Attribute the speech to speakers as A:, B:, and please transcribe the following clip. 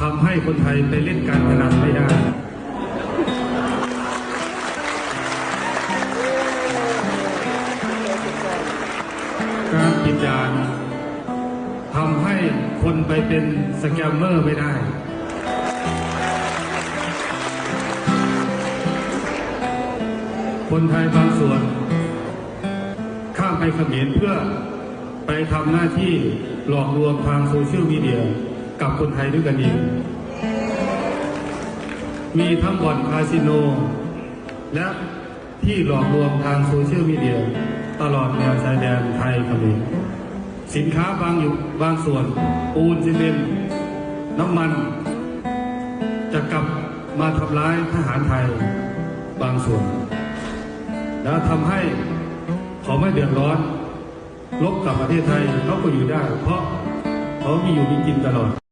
A: ทำให้คนไทยไปเล่นการพนันไม่ได้การปิดด่านทำให้คนไปเป็นสแกมเมอร์ไม่ได้ คนไทยบางส่วน ข้ามไปเขมรเพื่อไปทำหน้าที่หลอกลวงทางโซเชียลมีเดีย กับคนไทยด้วยกันเอง มีทั้งบ่อนคาสิโน และที่หลอกลวงทางโซเชียลมีเดียตลอดแนวชายแดนไทยเขมรสินค้าบางอยู่บางส่วน ปูนซีเมนต์น้ำมัน จะกลับมาทำร้ายทหารไทยบางส่วน แล้วทำให้เขาไม่เดือดร้อนลบกับประเทศไทยเขาก็อยู่ได้ เพราะเขามีอยู่มีกินตลอด